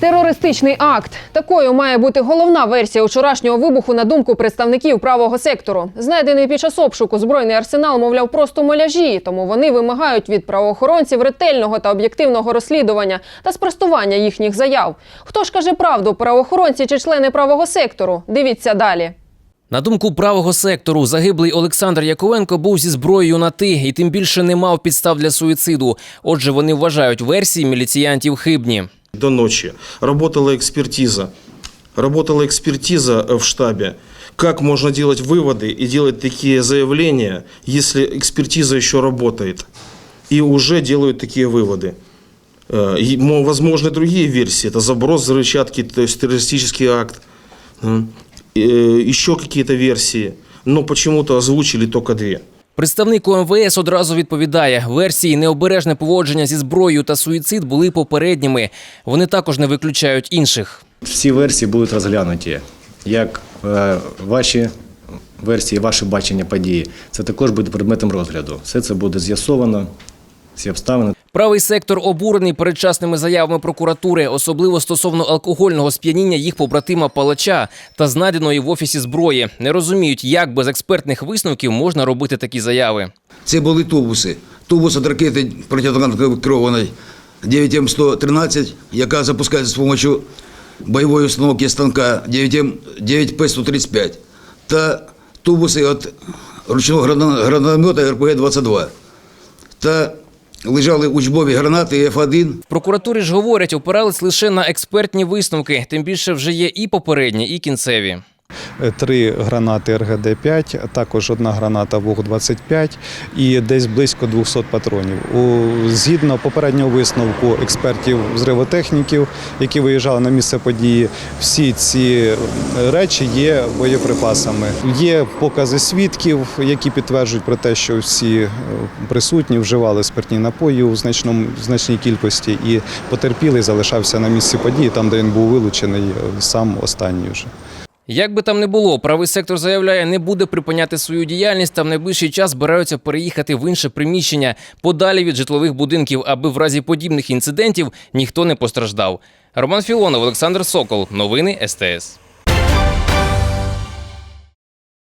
Терористичний акт такою має бути головна версія вчорашнього вибуху на думку представників правого сектору. Знайдений під час обшуку збройний арсенал, мовляв, просто моляжі, тому вони вимагають від правоохоронців ретельного та об'єктивного розслідування та спростування їхніх заяв. Хто ж каже правду, правоохоронці чи члени правого сектору? Дивіться далі. На думку правого сектору, загиблий Олександр Яковенко був зі зброєю на ти і тим більше не мав підстав для суїциду. Отже, вони вважають версії міліціянтів хибні. До ночи работала экспертиза. Работала экспертиза э, в штабе. Как можно делать выводы и делать такие заявления, если экспертиза еще работает? И уже делают такие выводы. Э, возможны другие версии. Это заброс взрывчатки, то есть террористический акт. Э, Еще какие-то версии. Но почему-то озвучили только две. Представник ОМВС одразу відповідає: версії необережне поводження зі зброєю та суїцид були попередніми. Вони також не виключають інших. Всі версії будуть розглянуті, як е, ваші версії, ваше бачення події. Це також буде предметом розгляду. Все це буде з'ясовано, всі обставини. Правий сектор обурений передчасними заявами прокуратури, особливо стосовно алкогольного сп'яніння їх побратима палача та знайденої в офісі зброї. Не розуміють, як без експертних висновків можна робити такі заяви. Це були тубуси. Тубус від ракети протитанкової керованої 9М113, яка запускається з допомогою бойової установки станка 9М 9П135 та тубуси від ручного грана- гранатомета РПГ-22 та лежали учбові гранати Ф1 В прокуратурі ж говорять, опирались лише на експертні висновки. Тим більше вже є і попередні, і кінцеві. Три гранати РГД-5, також одна граната ВОГ-25 і десь близько 200 патронів. У, згідно попереднього висновку експертів взривотехніків, які виїжджали на місце події, всі ці речі є боєприпасами. Є покази свідків, які підтверджують про те, що всі е, присутні вживали спиртні напої у значному значній кількості, і потерпілий залишався на місці події, там де він був вилучений е, сам останній вже. Як би там не було, правий сектор заявляє, не буде припиняти свою діяльність та в найближчий час збираються переїхати в інше приміщення подалі від житлових будинків, аби в разі подібних інцидентів ніхто не постраждав. Роман Філонов, Олександр Сокол. Новини СТС.